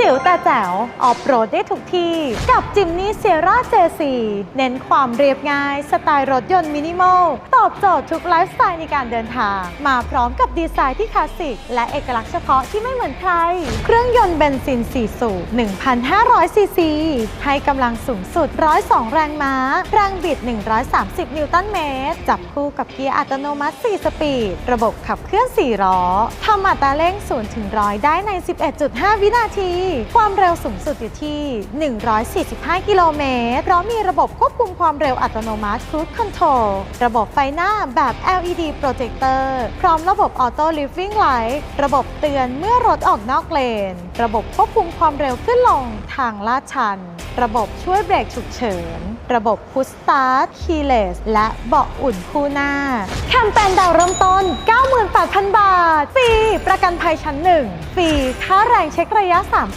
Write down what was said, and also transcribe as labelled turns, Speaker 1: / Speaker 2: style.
Speaker 1: จิ๋วแต่แจ๋วออฟโรดได้ทุกที่ กับจิมนี่เซียร่าเจซีเน้นความเรียบง่าย สไตล์รถยนต์มินิมอล ตอบโจทย์ทุกไลฟ์สไตล์ในการเดินทาง มาพร้อมกับดีไซน์ที่คลาสสิก และเอกลักษณ์เฉพาะที่ไม่เหมือนใคร เครื่องยนต์เบนซิน 4 สูบ 1,500 ซีซี ให้กำลังสูงสุด 102 แรงม้า แรงบิด 130 นิวตันเมตร จับคู่กับเกียร์อัตโนมัติ 4 สปีด ระบบขับเคลื่อน 4 ล้อทำอัตราเร่ง0ถึง100 ได้ใน 11.5 วินาทีความเร็วสูงสุดอยู่ที่ 145 กิโลเมตรเพราะมีระบบควบคุมความเร็วอัตโนมัติ Cruise Control ระบบไฟหน้าแบบ LED Projector พร้อมระบบ Auto Living Light ระบบเตือนเมื่อรถออกนอกเลน ระบบควบคุมความเร็วขึ้นลงทางลาดชัน ระบบช่วยเบรกฉุกเฉิน ระบบ Push Start Keyless และเบาะอุ่นคู่หน้า แคมเปญดาวเริ่มต้น 98,000 บาท ฟรี ประกันภัยชั้น 1 ฟรี ค่าแรงเช็คระยะ 3